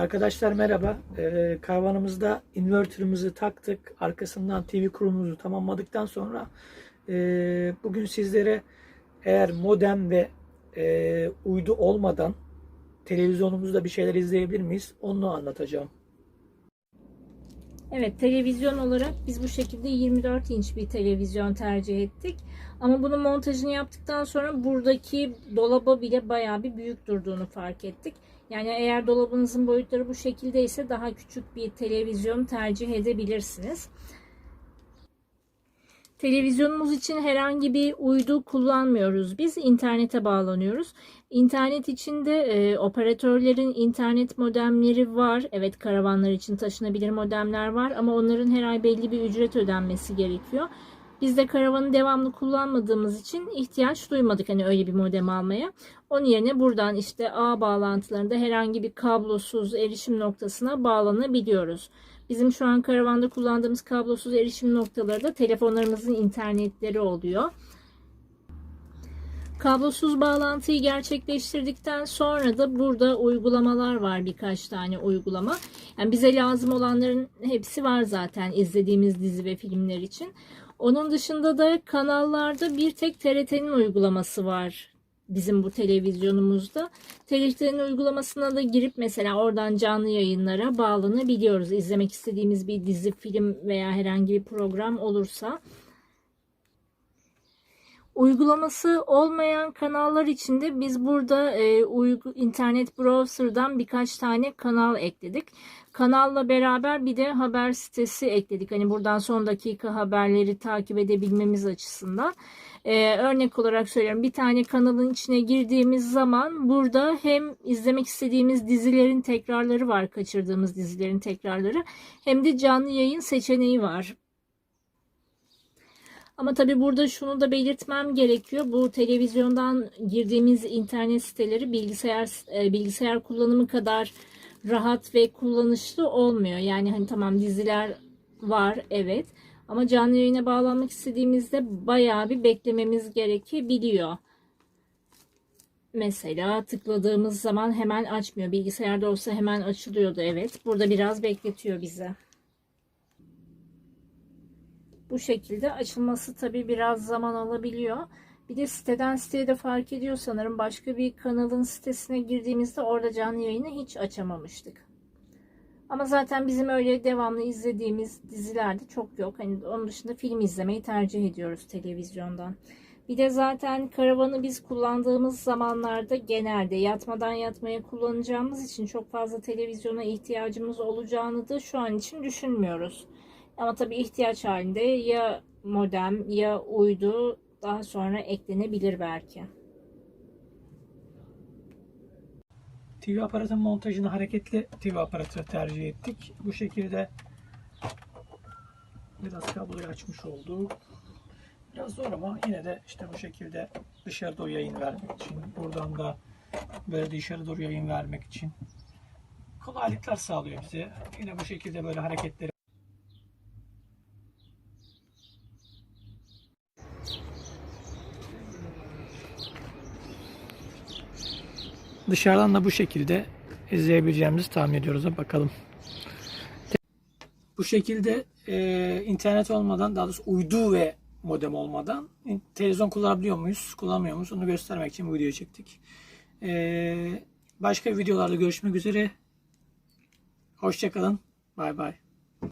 Arkadaşlar merhaba. Ee, karavanımızda inverterimizi taktık. Arkasından TV kurulumuzu tamamladıktan sonra e, bugün sizlere eğer modem ve e, uydu olmadan televizyonumuzda bir şeyler izleyebilir miyiz? Onu anlatacağım. Evet televizyon olarak biz bu şekilde 24 inç bir televizyon tercih ettik. Ama bunun montajını yaptıktan sonra buradaki dolaba bile bayağı bir büyük durduğunu fark ettik. Yani eğer dolabınızın boyutları bu şekilde ise daha küçük bir televizyon tercih edebilirsiniz. Televizyonumuz için herhangi bir uydu kullanmıyoruz. Biz internete bağlanıyoruz. İnternet içinde e, operatörlerin internet modemleri var. Evet karavanlar için taşınabilir modemler var ama onların her ay belli bir ücret ödenmesi gerekiyor. Biz de karavanı devamlı kullanmadığımız için ihtiyaç duymadık hani öyle bir modem almaya. Onun yerine buradan işte ağ bağlantılarında herhangi bir kablosuz erişim noktasına bağlanabiliyoruz. Bizim şu an karavanda kullandığımız kablosuz erişim noktaları da telefonlarımızın internetleri oluyor. Kablosuz bağlantıyı gerçekleştirdikten sonra da burada uygulamalar var birkaç tane uygulama. Yani bize lazım olanların hepsi var zaten izlediğimiz dizi ve filmler için. Onun dışında da kanallarda bir tek TRT'nin uygulaması var bizim bu televizyonumuzda. TRT'nin uygulamasına da girip mesela oradan canlı yayınlara bağlanabiliyoruz. İzlemek istediğimiz bir dizi, film veya herhangi bir program olursa. Uygulaması olmayan kanallar için de biz burada e, internet browser'dan birkaç tane kanal ekledik. Kanalla beraber bir de haber sitesi ekledik. Hani buradan son dakika haberleri takip edebilmemiz açısından. Ee, örnek olarak söylüyorum bir tane kanalın içine girdiğimiz zaman burada hem izlemek istediğimiz dizilerin tekrarları var, kaçırdığımız dizilerin tekrarları hem de canlı yayın seçeneği var. Ama tabii burada şunu da belirtmem gerekiyor. Bu televizyondan girdiğimiz internet siteleri bilgisayar e, bilgisayar kullanımı kadar rahat ve kullanışlı olmuyor. Yani hani tamam diziler var evet. Ama canlı yayına bağlanmak istediğimizde bayağı bir beklememiz gerekebiliyor. Mesela tıkladığımız zaman hemen açmıyor. Bilgisayarda olsa hemen açılıyordu evet. Burada biraz bekletiyor bize. Bu şekilde açılması tabii biraz zaman alabiliyor. Bir de siteden siteye de fark ediyor sanırım. Başka bir kanalın sitesine girdiğimizde orada canlı yayını hiç açamamıştık. Ama zaten bizim öyle devamlı izlediğimiz dizilerde çok yok. Hani onun dışında film izlemeyi tercih ediyoruz televizyondan. Bir de zaten karavanı biz kullandığımız zamanlarda genelde yatmadan yatmaya kullanacağımız için çok fazla televizyona ihtiyacımız olacağını da şu an için düşünmüyoruz. Ama tabii ihtiyaç halinde ya modem ya uydu daha sonra eklenebilir belki. TV aparatın montajını hareketli TV aparatı tercih ettik. Bu şekilde biraz kabloyu açmış olduk. Biraz zor ama yine de işte bu şekilde dışarı doğru yayın vermek için, buradan da böyle dışarı doğru yayın vermek için kolaylıklar sağlıyor bize. Yine bu şekilde böyle hareketleri Dışarıdan da bu şekilde izleyebileceğimizi tahmin ediyoruz. Bakalım. Bu şekilde e, internet olmadan, daha doğrusu uydu ve modem olmadan televizyon kullanabiliyor muyuz, kullanmıyor muyuz onu göstermek için bu videoyu çektik. E, başka videolarda görüşmek üzere. Hoşçakalın. Bay bay.